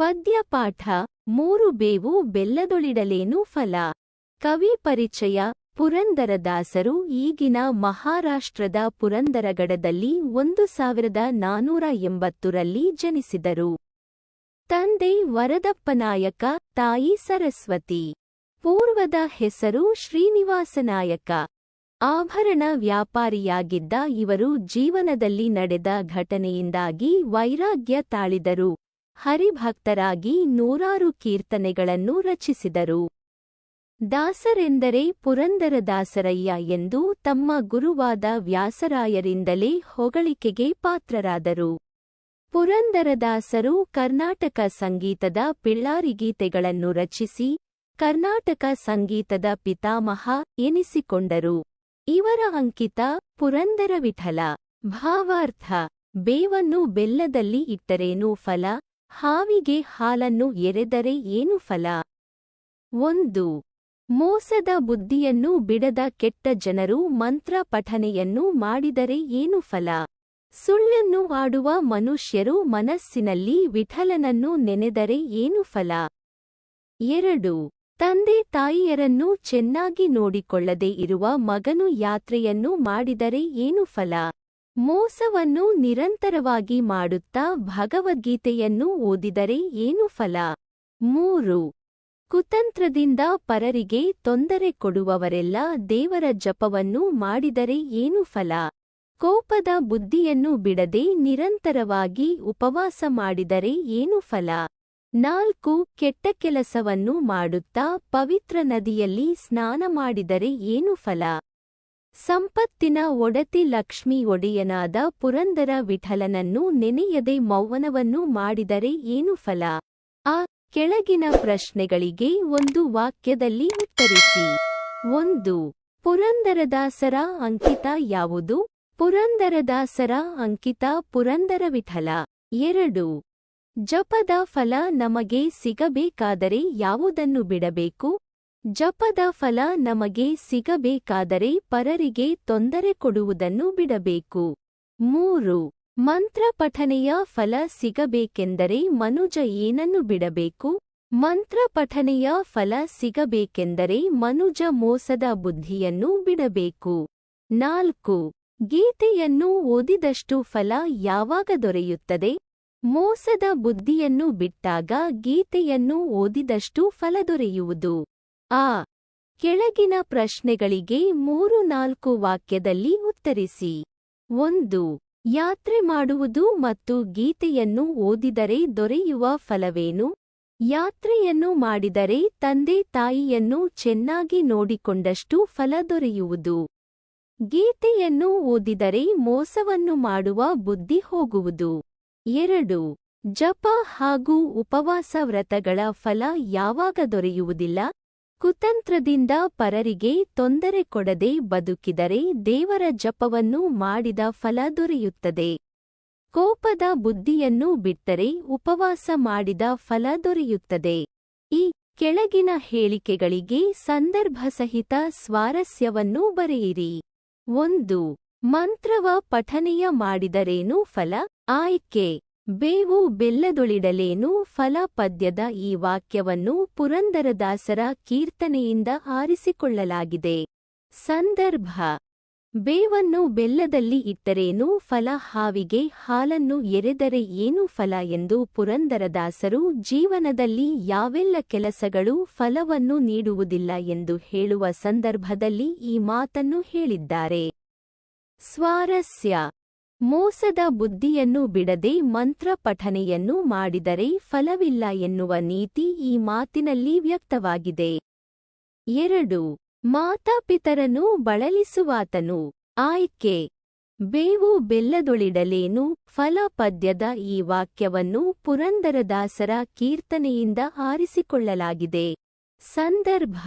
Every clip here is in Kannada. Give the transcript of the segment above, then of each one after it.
ಪದ್ಯಪಾಠ, ಮೂರು ಬೇವು ಬೆಲ್ಲದೊಳಿಡಲೇನು ಫಲ. ಕವಿ ಪರಿಚಯ, ಪುರಂದರದಾಸರು ಈಗಿನ ಮಹಾರಾಷ್ಟ್ರದ ಪುರಂದರಗಡದಲ್ಲಿ ಒಂದು ಸಾವಿರದ ನಾನೂರ ಎಂಬತ್ತರಲ್ಲಿ ಜನಿಸಿದರು. ತಂದೆ ವರದಪ್ಪನಾಯಕ, ತಾಯಿ ಸರಸ್ವತಿ. ಪೂರ್ವದ ಹೆಸರು ಶ್ರೀನಿವಾಸನಾಯಕ. ಆಭರಣ ವ್ಯಾಪಾರಿಯಾಗಿದ್ದ ಇವರು ಜೀವನದಲ್ಲಿ ನಡೆದ ಘಟನೆಯಿಂದಾಗಿ ವೈರಾಗ್ಯ ತಾಳಿದರು. ಹರಿಭಕ್ತರಾಗಿ ನೂರಾರು ಕೀರ್ತನೆಗಳನ್ನು ರಚಿಸಿದರು. ದಾಸರೆಂದರೆ ಪುರಂದರದಾಸರಯ್ಯ ಎಂದು ತಮ್ಮ ಗುರುವಾದ ವ್ಯಾಸರಾಯರಿಂದಲೇ ಹೊಗಳಿಕೆಗೆ ಪಾತ್ರರಾದರು. ಪುರಂದರದಾಸರು ಕರ್ನಾಟಕ ಸಂಗೀತದ ಪಿಳ್ಳಾರಿಗೀತೆಗಳನ್ನು ರಚಿಸಿ, ಕರ್ನಾಟಕ ಸಂಗೀತದ ಪಿತಾಮಹ ಎನಿಸಿಕೊಂಡರು. ಇವರ ಅಂಕಿತ ಪುರಂದರ ವಿಠಲ. ಭಾವಾರ್ಥ. ಬೇವನ್ನು ಬೆಲ್ಲದಲ್ಲಿ ಇಟ್ಟರೇನು ಫಲ? ಹಾವಿಗೆ ಹಾಲನ್ನು ಎರೆದರೆ ಏನು ಫಲ? ಒಂದು. ಮೋಸದ ಬುದ್ಧಿಯನ್ನು ಬಿಡದ ಕೆಟ್ಟ ಜನರು ಮಂತ್ರ ಪಠನೆಯನ್ನು ಮಾಡಿದರೆ ಏನು ಫಲ? ಸುಳ್ಳನ್ನು ಆಡುವ ಮನುಷ್ಯರು ಮನಸ್ಸಿನಲ್ಲಿ ವಿಠಲನನ್ನು ನೆನೆದರೆ ಏನು ಫಲ? ಎರಡು. ತಂದೆ ತಾಯಿಯರನ್ನು ಚೆನ್ನಾಗಿ ನೋಡಿಕೊಳ್ಳದೆ ಇರುವ ಮಗನು ಯಾತ್ರೆಯನ್ನು ಮಾಡಿದರೆ ಏನು ಫಲ? ಮೋಸವನ್ನು ನಿರಂತರವಾಗಿ ಮಾಡುತ್ತಾ ಭಗವದ್ಗೀತೆಯನ್ನು ಓದಿದರೆ ಏನು ಫಲ? ಮೂರು. ಕುತಂತ್ರದಿಂದ ಪರರಿಗೆ ತೊಂದರೆ ಕೊಡುವವರೆಲ್ಲ ದೇವರ ಜಪವನ್ನು ಮಾಡಿದರೆ ಏನು ಫಲ? ಕೋಪದ ಬುದ್ಧಿಯನ್ನು ಬಿಡದೆ ನಿರಂತರವಾಗಿ ಉಪವಾಸ ಮಾಡಿದರೆ ಏನು ಫಲ? ನಾಲ್ಕು. ಕೆಟ್ಟ ಕೆಲಸವನ್ನು ಮಾಡುತ್ತಾ ಪವಿತ್ರ ನದಿಯಲ್ಲಿ ಸ್ನಾನ ಮಾಡಿದರೆ ಏನು ಫಲ? ಸಂಪತ್ತಿನ ಒಡತಿ ಲಕ್ಷ್ಮಿ ಒಡೆಯನಾದ ಪುರಂದರ ವಿಠಲನನ್ನು ನೆನೆಯದೆ ಮೌವನವನ್ನು ಮಾಡಿದರೆ ಏನು ಫಲ? ಆ ಕೆಳಗಿನ ಪ್ರಶ್ನೆಗಳಿಗೆ ಒಂದು ವಾಕ್ಯದಲ್ಲಿ ಉತ್ತರಿಸಿ. ಒಂದು ಪುರಂದರದಾಸರ ಅಂಕಿತ ಯಾವುದು? ಪುರಂದರದಾಸರ ಅಂಕಿತ ಪುರಂದರ ವಿಠಲ. ಎರಡು, ಜಪದ ಫಲ ನಮಗೆ ಸಿಗಬೇಕಾದರೆ ಯಾವುದನ್ನು ಬಿಡಬೇಕು? ಜಪದ ಫಲ ನಮಗೆ ಸಿಗಬೇಕಾದರೆ ಪರರಿಗೆ ತೊಂದರೆ ಕೊಡುವುದನ್ನು ಬಿಡಬೇಕು. ಮೂರು, ಮಂತ್ರ ಪಠನೆಯ ಫಲ ಸಿಗಬೇಕೆಂದರೆ ಮನುಜ ಏನನ್ನು ಬಿಡಬೇಕು? ಮಂತ್ರ ಪಠನೆಯ ಫಲ ಸಿಗಬೇಕೆಂದರೆ ಮನುಜ ಮೋಸದ ಬುದ್ಧಿಯನ್ನು ಬಿಡಬೇಕು. ನಾಲ್ಕು, ಗೀತೆಯನ್ನು ಓದಿದಷ್ಟು ಫಲ ಯಾವಾಗ ದೊರೆಯುತ್ತದೆ? ಮೋಸದ ಬುದ್ಧಿಯನ್ನು ಬಿಟ್ಟಾಗ ಗೀತೆಯನ್ನು ಓದಿದಷ್ಟು ಫಲ ದೊರೆಯುವುದು. ಆ. ಕೆಳಗಿನ ಪ್ರಶ್ನೆಗಳಿಗೆ ಮೂರು ನಾಲ್ಕು ವಾಕ್ಯದಲ್ಲಿ ಉತ್ತರಿಸಿ. ಒಂದು, ಯಾತ್ರೆ ಮಾಡುವುದು ಮತ್ತು ಗೀತೆಯನ್ನು ಓದಿದರೆ ದೊರೆಯುವ ಫಲವೇನು? ಯಾತ್ರೆಯನ್ನು ಮಾಡಿದರೆ ತಂದೆ ತಾಯಿಯನ್ನು ಚೆನ್ನಾಗಿ ನೋಡಿಕೊಂಡಷ್ಟು ಫಲ ದೊರೆಯುವುದು. ಗೀತೆಯನ್ನು ಓದಿದರೆ ಮೋಸವನ್ನು ಮಾಡುವ ಬುದ್ಧಿ ಹೋಗುವುದು. ಎರಡು, ಜಪ ಹಾಗೂ ಉಪವಾಸ ವ್ರತಗಳ ಫಲ ಯಾವಾಗ ದೊರೆಯುವುದಿಲ್ಲ? ಕುತಂತ್ರದಿಂದ ಪರರಿಗೆ ತೊಂದರೆ ಕೊಡದೆ ಬದುಕಿದರೆ ದೇವರ ಜಪವನ್ನು ಮಾಡಿದ ಫಲ ದೊರೆಯುತ್ತದೆ. ಕೋಪದ ಬುದ್ಧಿಯನ್ನು ಬಿಟ್ಟರೆ ಉಪವಾಸ ಮಾಡಿದ ಫಲ ದೊರೆಯುತ್ತದೆ. ಈ ಕೆಳಗಿನ ಹೇಳಿಕೆಗಳಿಗೆ ಸಂದರ್ಭಸಹಿತ ಸ್ವಾರಸ್ಯವನ್ನು ಬರೆಯಿರಿ. ಒಂದು, ಮಂತ್ರವ ಪಠನೆಯ ಮಾಡಿದರೇನು ಫಲ? ಆಯ್ಕೆ. ಬೇವು ಬೆಲ್ಲದೊಳಿಡಲೇನು ಫಲ ಪದ್ಯದ ಈ ವಾಕ್ಯವನ್ನು ಪುರಂದರದಾಸರ ಕೀರ್ತನೆಯಿಂದ ಆರಿಸಿಕೊಳ್ಳಲಾಗಿದೆ. ಸಂದರ್ಭ. ಬೇವನ್ನು ಬೆಲ್ಲದಲ್ಲಿ ಇಟ್ಟರೇನು ಫಲ, ಹಾವಿಗೆ ಹಾಲನ್ನು ಎರೆದರೆ ಏನು ಫಲ ಎಂದು ಪುರಂದರದಾಸರು ಜೀವನದಲ್ಲಿ ಯಾವೆಲ್ಲ ಕೆಲಸಗಳು ಫಲವನ್ನು ನೀಡುವುದಿಲ್ಲ ಎಂದು ಹೇಳುವ ಸಂದರ್ಭದಲ್ಲಿ ಈ ಮಾತನ್ನು ಹೇಳಿದ್ದಾರೆ. ಸ್ವಾರಸ್ಯ. ಮೋಸದ ಬುದ್ಧಿಯನ್ನು ಬಿಡದೆ ಮಂತ್ರ ಪಠನೆಯನ್ನು ಮಾಡಿದರೆ ಫಲವಿಲ್ಲ ಎನ್ನುವ ನೀತಿ ಈ ಮಾತಿನಲ್ಲಿ ವ್ಯಕ್ತವಾಗಿದೆ. ಎರಡು ಮಾತಾಪಿತರನು ಬಳಲಿಸುವಾತನು. ಆಯ್ಕೆ, ಬೇವು ಬೆಲ್ಲದೊಳಿಡಲೇನು, ಫಲ ಪದ್ಯದ ಈ ವಾಕ್ಯವನ್ನು ಪುರಂದರದಾಸರ ಕೀರ್ತನೆಯಿಂದ ಆರಿಸಿಕೊಳ್ಳಲಾಗಿದೆ. ಸಂದರ್ಭ,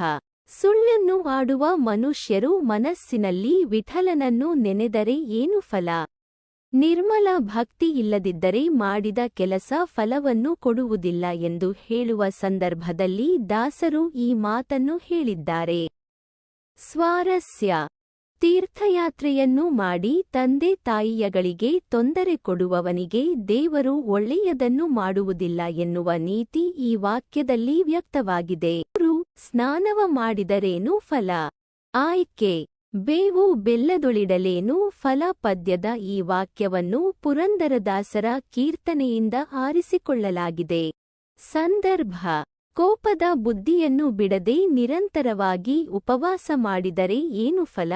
ಸುಳ್ಳನ್ನು ಆಡುವ ಮನುಷ್ಯರು ಮನಸ್ಸಿನಲ್ಲಿ ವಿಠಲನನ್ನು ನೆನೆದರೆ ಏನು ಫಲ? ನಿರ್ಮಲ ಭಕ್ತಿ ಇಲ್ಲದಿದ್ದರೆ ಮಾಡಿದ ಕೆಲಸ ಫಲವನ್ನು ಕೊಡುವುದಿಲ್ಲ ಎಂದು ಹೇಳುವ ಸಂದರ್ಭದಲ್ಲಿ ದಾಸರು ಈ ಮಾತನ್ನು ಹೇಳಿದ್ದಾರೆ. ಸ್ವಾರಸ್ಯ. ತೀರ್ಥಯಾತ್ರೆಯನ್ನು ಮಾಡಿ ತಂದೆ ತಾಯಿಯಗಳಿಗೆ ತೊಂದರೆ ಕೊಡುವವನಿಗೆ ದೇವರು ಒಳ್ಳೆಯದನ್ನು ಮಾಡುವುದಿಲ್ಲ ಎನ್ನುವ ನೀತಿ ಈ ವಾಕ್ಯದಲ್ಲಿ ವ್ಯಕ್ತವಾಗಿದೆ. ಸ್ನಾನವ ಮಾಡಿದರೇನು ಫಲ? ಆಯ್ಕೆ. ಬೇವು ಬೆಲ್ಲದೊಳಿಡಲೇನು ಫಲ ಪದ್ಯದ ಈ ವಾಕ್ಯವನ್ನು ಪುರಂದರದಾಸರ ಕೀರ್ತನೆಯಿಂದ ಆರಿಸಿಕೊಳ್ಳಲಾಗಿದೆ. ಸಂದರ್ಭ. ಕೋಪದ ಬುದ್ಧಿಯನ್ನು ಬಿಡದೆ ನಿರಂತರವಾಗಿ ಉಪವಾಸ ಮಾಡಿದರೆ ಏನು ಫಲ?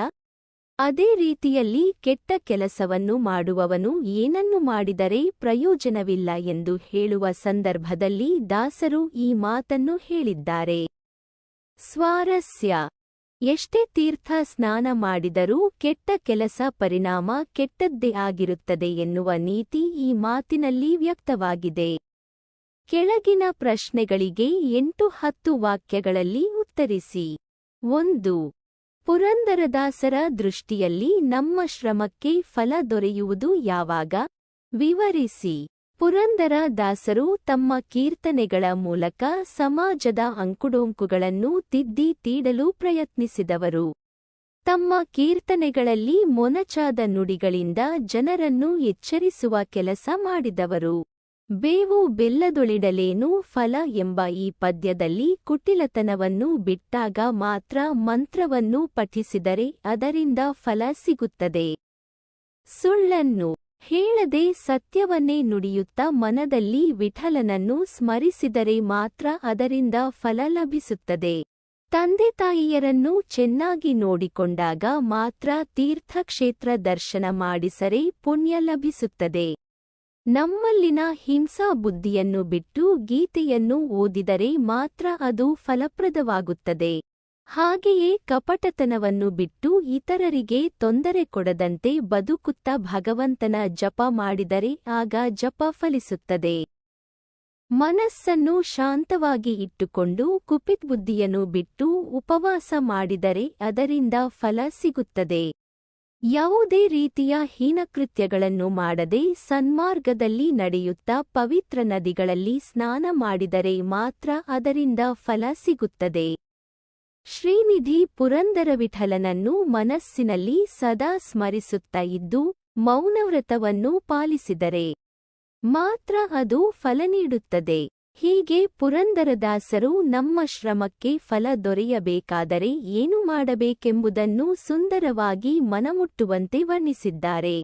ಅದೇ ರೀತಿಯಲ್ಲಿ ಕೆಟ್ಟ ಕೆಲಸವನ್ನು ಮಾಡುವವನು ಏನನ್ನು ಮಾಡಿದರೆ ಪ್ರಯೋಜನವಿಲ್ಲ ಎಂದು ಹೇಳುವ ಸಂದರ್ಭದಲ್ಲಿ ದಾಸರು ಈ ಮಾತನ್ನು ಹೇಳಿದ್ದಾರೆ. ಸ್ವಾರಸ್ಯ. ಎಷ್ಟೇ ತೀರ್ಥ ಸ್ನಾನ ಮಾಡಿದರೂ ಕೆಟ್ಟ ಕೆಲಸ ಪರಿಣಾಮ ಕೆಟ್ಟದ್ದೇ ಆಗಿರುತ್ತದೆ ಎನ್ನುವ ನೀತಿ ಈ ಮಾತಿನಲ್ಲಿ ವ್ಯಕ್ತವಾಗಿದೆ. ಕೆಳಗಿನ ಪ್ರಶ್ನೆಗಳಿಗೆ ಎಂಟು ಹತ್ತು ವಾಕ್ಯಗಳಲ್ಲಿ ಉತ್ತರಿಸಿ. ಒಂದು, ಪುರಂದರದಾಸರ ದೃಷ್ಟಿಯಲ್ಲಿ ನಮ್ಮ ಶ್ರಮಕ್ಕೆ ಫಲ ದೊರೆಯುವುದು ಯಾವಾಗ? ವಿವರಿಸಿ. ಪುರಂದರ ದಾಸರು ತಮ್ಮ ಕೀರ್ತನೆಗಳ ಮೂಲಕ ಸಮಾಜದ ಅಂಕುಡೊಂಕುಗಳನ್ನು ತಿದ್ದಿ ತೀಡಲು ಪ್ರಯತ್ನಿಸಿದವರು. ತಮ್ಮ ಕೀರ್ತನೆಗಳಲ್ಲಿ ಮೊನಚಾದ ನುಡಿಗಳಿಂದ ಜನರನ್ನು ಎಚ್ಚರಿಸುವ ಕೆಲಸ ಮಾಡಿದವರು. ಬೇವು ಬೆಲ್ಲದೊಳಿಡಲೇನು ಫಲ ಎಂಬ ಈ ಪದ್ಯದಲ್ಲಿ ಕುಟಿಲತನವನ್ನು ಬಿಟ್ಟಾಗ ಮಾತ್ರ ಮಂತ್ರವನ್ನು ಪಠಿಸಿದರೆ ಅದರಿಂದ ಫಲ ಸಿಗುತ್ತದೆ. ಸುಳ್ಳನ್ನು ಹೇಳದೆ ಸತ್ಯವನ್ನೇ ನುಡಿಯುತ್ತ ಮನದಲ್ಲಿ ವಿಠಲನನ್ನು ಸ್ಮರಿಸಿದರೆ ಮಾತ್ರ ಅದರಿಂದ ಫಲ ಲಭಿಸುತ್ತದೆ. ತಂದೆ ತಾಯಿಯರನ್ನು ಚೆನ್ನಾಗಿ ನೋಡಿಕೊಂಡಾಗ ಮಾತ್ರ ತೀರ್ಥಕ್ಷೇತ್ರ ದರ್ಶನ ಮಾಡಿಸರೆ ಪುಣ್ಯ ಲಭಿಸುತ್ತದೆ. ನಮ್ಮಲ್ಲಿನ ಹಿಂಸಾ ಬುದ್ಧಿಯನ್ನು ಬಿಟ್ಟು ಗೀತೆಯನ್ನು ಓದಿದರೆ ಮಾತ್ರ ಅದು ಫಲಪ್ರದವಾಗುತ್ತದೆ. ಹಾಗೆಯೇ ಕಪಟತನವನ್ನು ಬಿಟ್ಟು ಇತರರಿಗೆ ತೊಂದರೆ ಕೊಡದಂತೆ ಬದುಕುತ್ತ ಭಗವಂತನ ಜಪ ಮಾಡಿದರೆ ಆಗ ಜಪ ಫಲಿಸುತ್ತದೆ. ಮನಸ್ಸನ್ನು ಶಾಂತವಾಗಿ ಇಟ್ಟುಕೊಂಡು ಕುಪಿತ್ ಬುದ್ಧಿಯನ್ನು ಬಿಟ್ಟು ಉಪವಾಸ ಮಾಡಿದರೆ ಅದರಿಂದ ಫಲ ಸಿಗುತ್ತದೆ. ಯಾವುದೇ ರೀತಿಯ ಹೀನಕೃತ್ಯಗಳನ್ನು ಮಾಡದೆ ಸನ್ಮಾರ್ಗದಲ್ಲಿ ನಡೆಯುತ್ತಾ ಪವಿತ್ರ ನದಿಗಳಲ್ಲಿ ಸ್ನಾನ ಮಾಡಿದರೆ ಮಾತ್ರ ಅದರಿಂದ ಫಲ ಸಿಗುತ್ತದೆ. ಶ್ರೀನಿಧಿ ಪುರಂದರ ವಿಠಲನನ್ನು ಮನಸ್ಸಿನಲ್ಲಿ ಸದಾ ಸ್ಮರಿಸುತ್ತಾ ಇದ್ದು ಮೌನವ್ರತವನ್ನು ಪಾಲಿಸಿದರೆ ಮಾತ್ರ ಅದು ಫಲ ನೀಡುತ್ತದೆ. ಹೀಗೆ ಪುರಂದರದಾಸರು ನಮ್ಮ ಶ್ರಮಕ್ಕೆ ಫಲ ದೊರೆಯಬೇಕಾದರೆ ಏನು ಮಾಡಬೇಕೆಂಬುದನ್ನು ಸುಂದರವಾಗಿ ಮನಮುಟ್ಟುವಂತೆ ವರ್ಣಿಸಿದ್ದಾರೆ.